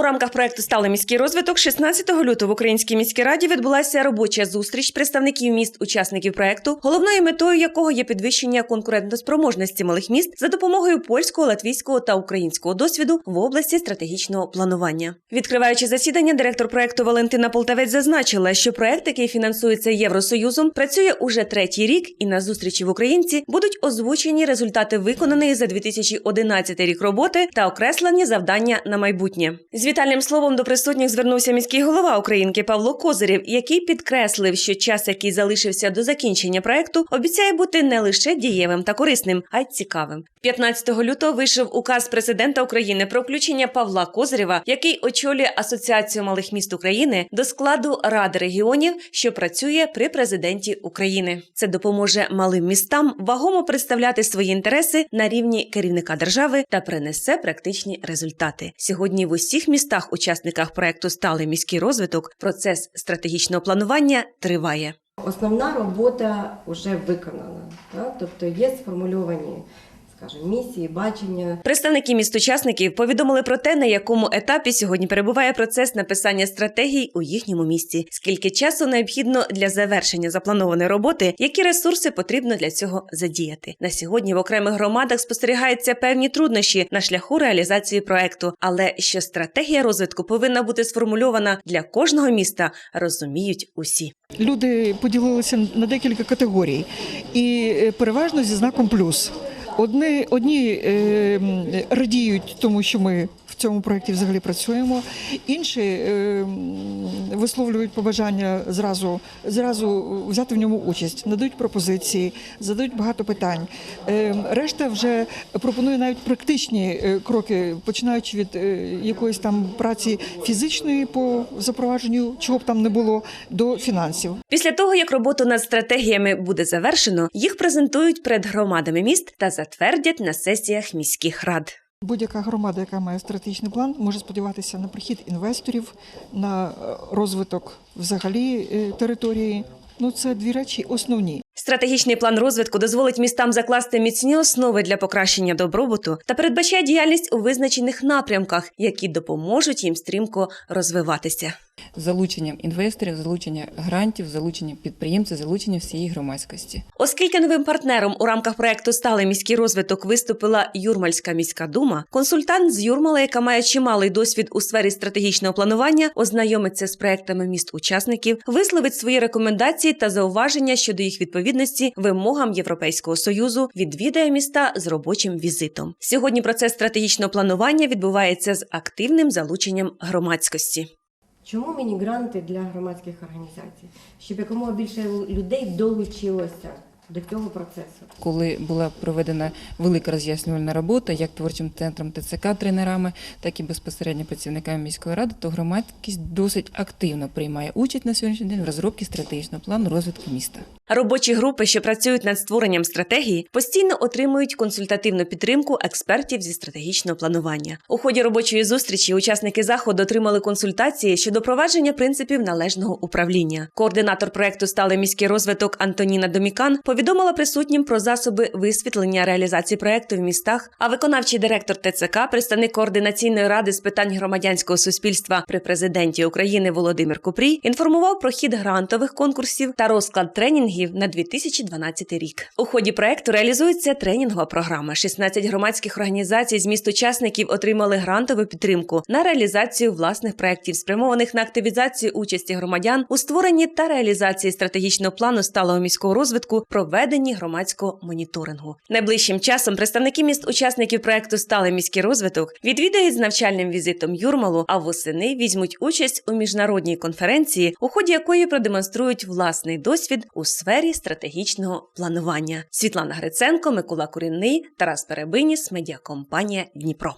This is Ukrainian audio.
У рамках проекту Сталий міський розвиток 16 лютого в Українській міській раді відбулася робоча зустріч представників міст учасників проекту, головною метою якого є підвищення конкурентоспроможності малих міст за допомогою польського, латвійського та українського досвіду в області стратегічного планування. Відкриваючи засідання, директор проекту Валентина Полтавець зазначила, що проект, який фінансується Євросоюзом, працює уже третій рік, і на зустрічі в Українці будуть озвучені результати виконаної за 2011 рік роботи та окреслені завдання на майбутнє. Вітальним словом до присутніх звернувся міський голова Українки Павло Козирєв, який підкреслив, що час, який залишився до закінчення проекту, обіцяє бути не лише дієвим та корисним, а й цікавим. 15 лютого вийшов указ президента України про включення Павла Козирєва, який очолює Асоціацію малих міст України до складу Ради регіонів, що працює при президенті України. Це допоможе малим містам вагомо представляти свої інтереси на рівні керівника держави та принесе практичні результати. Сьогодні в усіх містах-учасниках проекту Сталий міський розвиток процес стратегічного планування триває. Основна робота вже виконана, тобто є сформульовані, скажімо, місії, бачення. Представники міст-учасників повідомили про те, на якому етапі сьогодні перебуває процес написання стратегій у їхньому місті, скільки часу необхідно для завершення запланованої роботи, які ресурси потрібно для цього задіяти. На сьогодні в окремих громадах спостерігаються певні труднощі на шляху реалізації проекту, але що стратегія розвитку повинна бути сформульована для кожного міста, розуміють усі. Люди поділилися на декілька категорій, і е, переважно зі знаком плюс. Одні, одні е, радіють тому, що ми цьому проєкті взагалі працюємо. Інші е, висловлюють побажання зразу, зразу взяти в ньому участь, надають пропозиції, задають багато питань. Е, решта вже пропонує навіть практичні е, кроки, починаючи від якоїсь там праці фізичної по запровадженню, чого б там не було, до фінансів. Після того, як роботу над стратегіями буде завершено, їх презентують перед громадами міст та затвердять на сесіях міських рад. Будь-яка громада, яка має стратегічний план, може сподіватися на прихід інвесторів, на е, розвиток взагалі е, території. Ну це дві речі основні. Стратегічний план розвитку дозволить містам закласти міцні основи для покращення добробуту та передбачає діяльність у визначених напрямках, які допоможуть їм стрімко розвиватися. Залученням інвесторів, залучення грантів, залучення підприємців, залучення всієї громадськості. Оскільки новим партнером у рамках проекту Сталий міський розвиток виступила Юрмальська міська дума, консультант з Юрмала, яка має чималий досвід у сфері стратегічного планування, ознайомиться з проектами міст-учасників, висловить свої рекомендації та зауваження щодо їх відповідності вимогам Європейського союзу, відвідає міста з робочим візитом. Сьогодні процес стратегічного планування відбувається з активним залученням громадськості. Чому мені гранти для громадських організацій? Щоб якомога більше людей долучилося до цього процесу. Коли була проведена велика роз'яснювальна робота, як творчим центром ТЦК тренерами, так і безпосередньо працівниками міської ради, то громадськість досить активно приймає участь на сьогоднішній день в розробці стратегічного плану розвитку міста. Робочі групи, що працюють над створенням стратегії, постійно отримують консультативну підтримку експертів зі стратегічного планування. У ході робочої зустрічі учасники заходу отримали консультації щодо провадження принципів належного управління. Координатор проекту Сталий міський розвиток Антоніна Домікан повідомила присутнім про засоби висвітлення реалізації проекту в містах. А виконавчий директор ТЦК, представник координаційної ради з питань громадянського суспільства при президенті України Володимир Купрій, інформував про хід грантових конкурсів та розклад тренінгів на 2012 рік. У ході проекту реалізується тренінгова програма. 16 громадських організацій з міст учасників отримали грантову підтримку на реалізацію власних проєктів, спрямованих на активізацію участі громадян у створенні та реалізації стратегічного плану сталого міського розвитку, проведенні громадського моніторингу. Найближчим часом представники міст учасників проекту Сталий міський розвиток відвідають з навчальним візитом Юрмалу, а восени візьмуть участь у міжнародній конференції, у ході якої продемонструють власний досвід у сфері стратегічного планування. Світлана Гриценко, Микола Курінний, Тарас Перебиніс, медіакомпанія Дніпро.